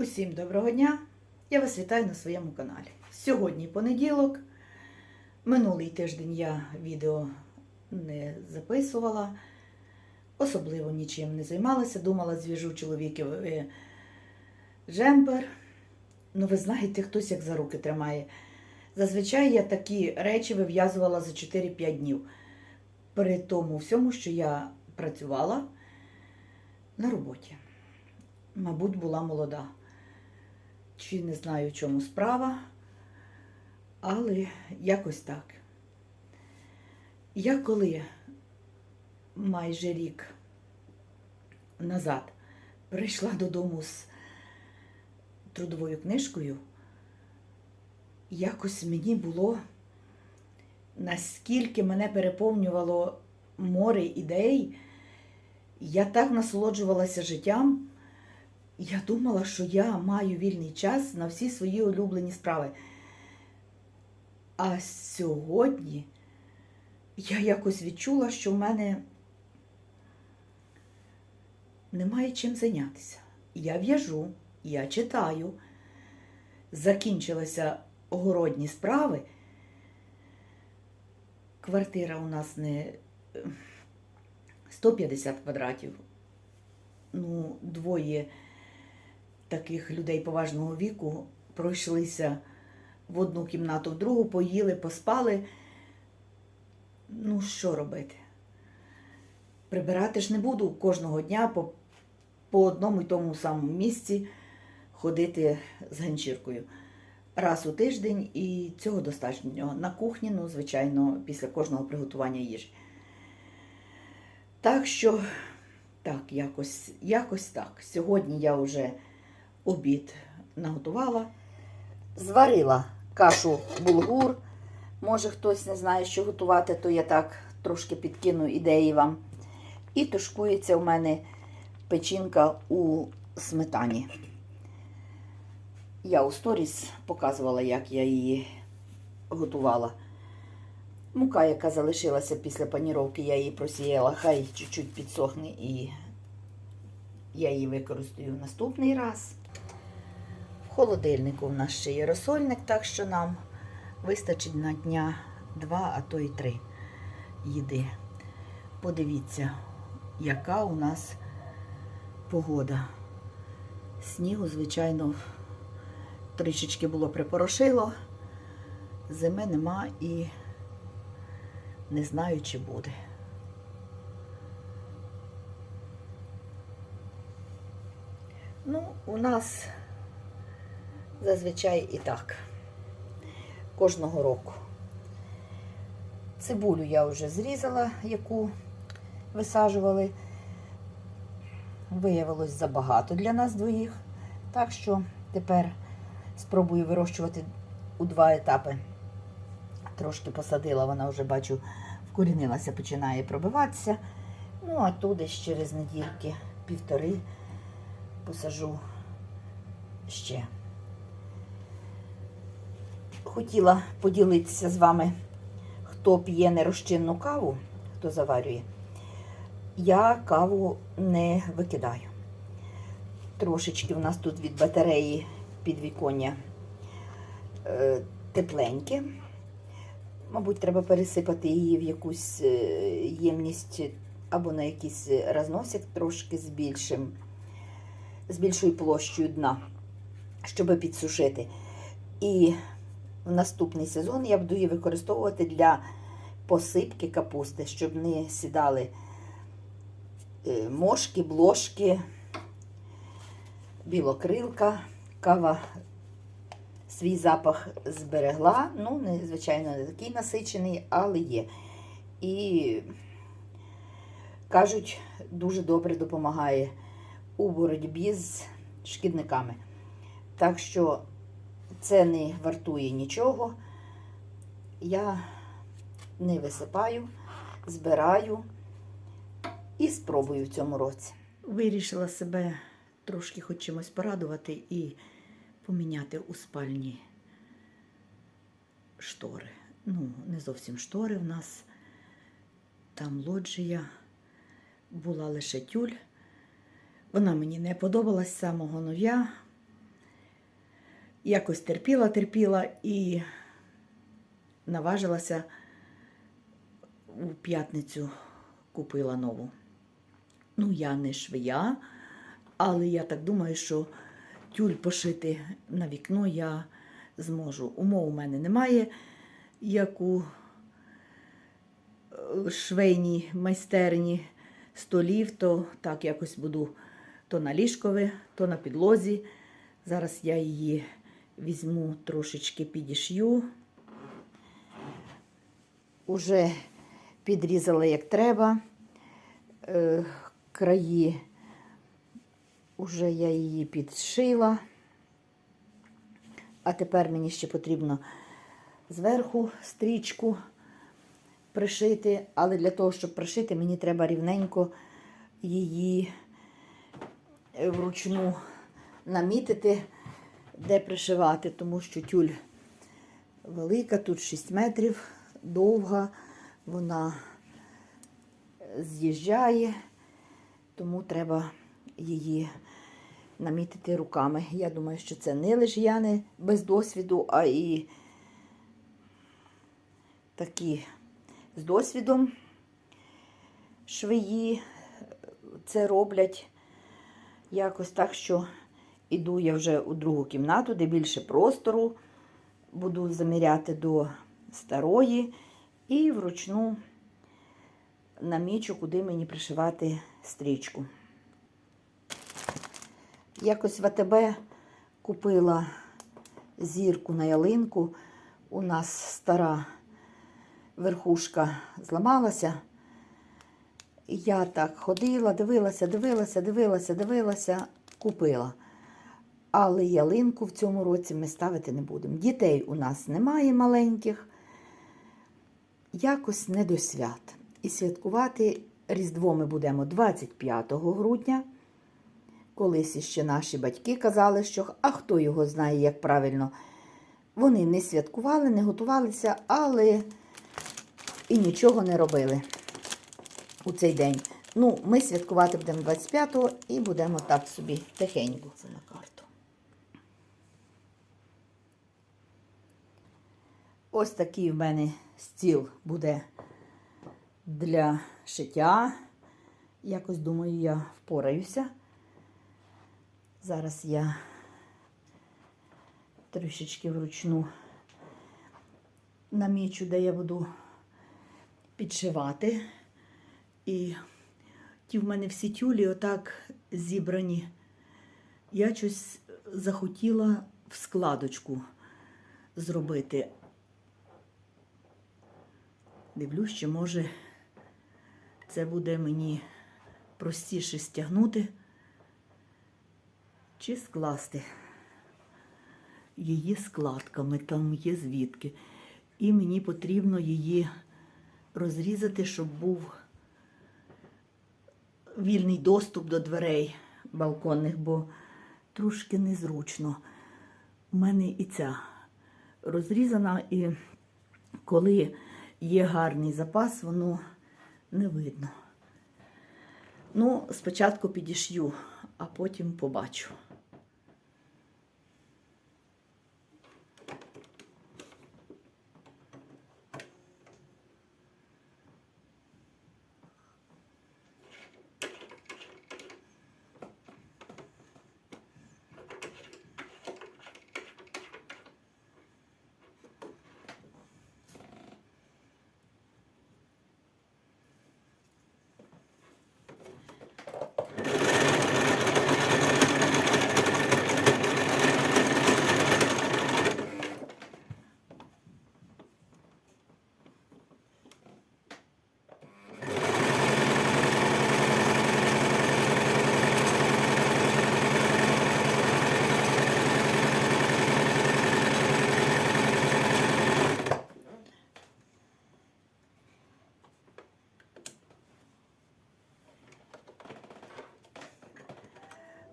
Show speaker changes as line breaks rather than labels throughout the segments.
Усім доброго дня! Я вас вітаю на своєму каналі. Сьогодні понеділок. Минулий тиждень я відео не записувала, особливо нічим не займалася. Думала, зв'яжу чоловікові джемпер. Ну, ви знаєте, хтось як за руки тримає. Зазвичай я такі речі вив'язувала за 4-5 днів. При тому всьому, що я працювала на роботі. Мабуть, була молода. Чи не знаю, в чому справа, але якось так. Я коли майже рік назад прийшла додому з трудовою книжкою, якось мені було, наскільки мене переповнювало море ідей, я так насолоджувалася життям. Я думала, що я маю вільний час на всі свої улюблені справи. А сьогодні я якось відчула, що в мене немає чим зайнятися. Я в'яжу, я читаю, закінчилися огородні справи. Квартира у нас не 150 квадратів. Ну, двоє таких людей поважного віку пройшлися в одну кімнату, в другу, поїли, поспали. Ну, що робити? Прибирати ж не буду кожного дня по, по одному й тому самому місці ходити з ганчіркою. Раз у тиждень і цього достатньо. На кухні, ну, звичайно, після кожного приготування їжі. Так що, так, якось, якось так. Сьогодні я вже обід наготувала. Зварила кашу булгур. Може, хтось не знає, що готувати, то я так трошки підкину ідеї вам. І тушкується у мене печінка у сметані. Я у сторіс показувала, як я її готувала. Мука, яка залишилася після паніровки, я її просіяла, хай чуть-чуть підсохне і я її використаю наступний раз. В холодильнику в нас ще є розсольник, так що нам вистачить на дня два, а то й три їди. Подивіться, яка у нас погода. Снігу, звичайно, трішечки було припорошило, зими нема і не знаю, чи буде. Ну, у нас зазвичай і так. Кожного року. Цибулю я вже зрізала, яку висаджували. Виявилось забагато для нас двоїх. Так що тепер спробую вирощувати у два етапи. Трошки посадила, вона вже бачу, вкорінилася, починає пробиватися. Ну, а десь через недільки півтори посажу ще. Хотіла поділитися з вами, хто п'є нерозчинну каву, хто заварює. Я каву не викидаю. Трошечки в нас тут від батареї підвіконня е, тепленьке. Мабуть, треба пересипати її в якусь е, ємність або на якийсь розносик трошки з більшим, з більшою площею дна, щоб підсушити. І в наступний сезон я буду її використовувати для посипки капусти, щоб не сідали е, мошки, блошки, білокрилка, кава свій запах зберегла. Ну, не, звичайно, не такий насичений, але є. І кажуть, дуже добре допомагає у боротьбі з шкідниками. Так що це не вартує нічого. Я не висипаю, збираю і спробую в цьому році. Вирішила себе трошки хоч чимось порадувати і поміняти у спальні штори. Ну, не зовсім штори в нас. Там лоджія, була лише тюль. Вона мені не подобалась з самого нов'я. Якось терпіла, терпіла і наважилася у п'ятницю купила нову. Ну, я не швея, але я так думаю, що тюль пошити на вікно я зможу. Умов у мене немає, як у е, швейній майстерні столів, то так якось буду то на ліжкове, то на підлозі. Зараз я її візьму трошечки підішью. Уже підрізала як треба. Е, краї уже я її підшила. А тепер мені ще потрібно зверху стрічку пришити, але для того, щоб пришити, мені треба рівненько її е, вручну намітити, де пришивати, тому що тюль велика, тут 6 метрів, довга, вона з'їжджає, тому треба її намітити руками. Я думаю, що це не лише я не без досвіду, а і такі з досвідом швеї це роблять якось так, що іду я вже у другу кімнату, де більше простору, буду заміряти до старої і вручну намічу, куди мені пришивати стрічку. Якось в АТБ купила зірку на ялинку. У нас стара верхушка зламалася. Я так ходила, дивилася, дивилася, дивилася, дивилася, купила. Але ялинку в цьому році ми ставити не будемо. Дітей у нас немає маленьких, якось не до свят. І святкувати Різдво ми будемо 25 грудня. Колись іще наші батьки казали, що а хто його знає, як правильно. Вони не святкували, не готувалися, але і нічого не робили у цей день. Ну, ми святкувати будемо 25-го і будемо так собі тихенько. Це на карту. Ось такий в мене стіл буде для шиття. Якось думаю, я впораюся. Зараз я трішечки вручну намічу, де я буду підшивати. І ті в мене всі тюлі отак зібрані. Я щось захотіла в складочку зробити. Дивлюсь, що може це буде мені простіше стягнути чи скласти її складками, там є звідки. І мені потрібно її розрізати, щоб був вільний доступ до дверей балконних, бо трошки незручно. У мене і ця розрізана, і коли є гарний запас, воно не видно. Ну, спочатку підішью, а потім побачу.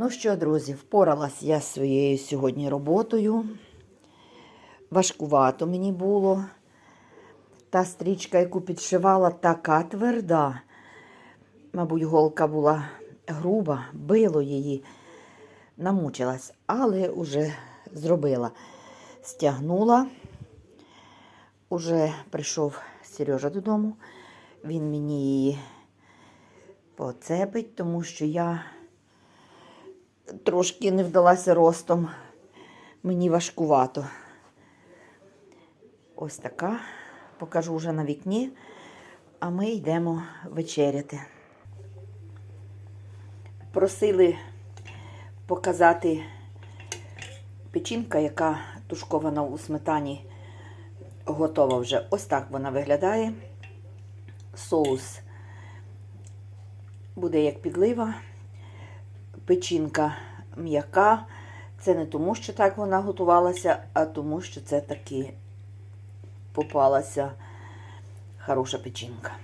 Ну що, друзі, впоралась я з своєю сьогодні роботою. Важкувато мені було. Та стрічка, яку підшивала, така тверда. Мабуть, голка була груба, било її, намучилась, але уже зробила. Стягнула. Уже прийшов Сережа додому. Він мені її поцепить, тому що я трошки не вдалася ростом. Мені важкувато. Ось така. Покажу вже на вікні, а ми йдемо вечеряти. Просили показати печінка, яка тушкована у сметані, готова вже. Ось так вона виглядає. Соус буде як підлива. Печінка м'яка. Це не тому, що так вона готувалася, а тому, що це таки попалася хороша печінка.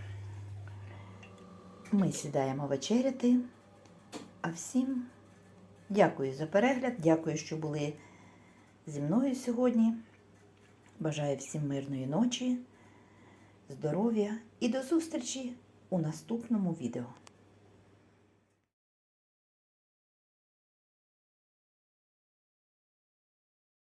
Ми сідаємо вечеряти. А всім дякую за перегляд, дякую, що були зі мною сьогодні. Бажаю всім мирної ночі, здоров'я і до зустрічі у наступному відео.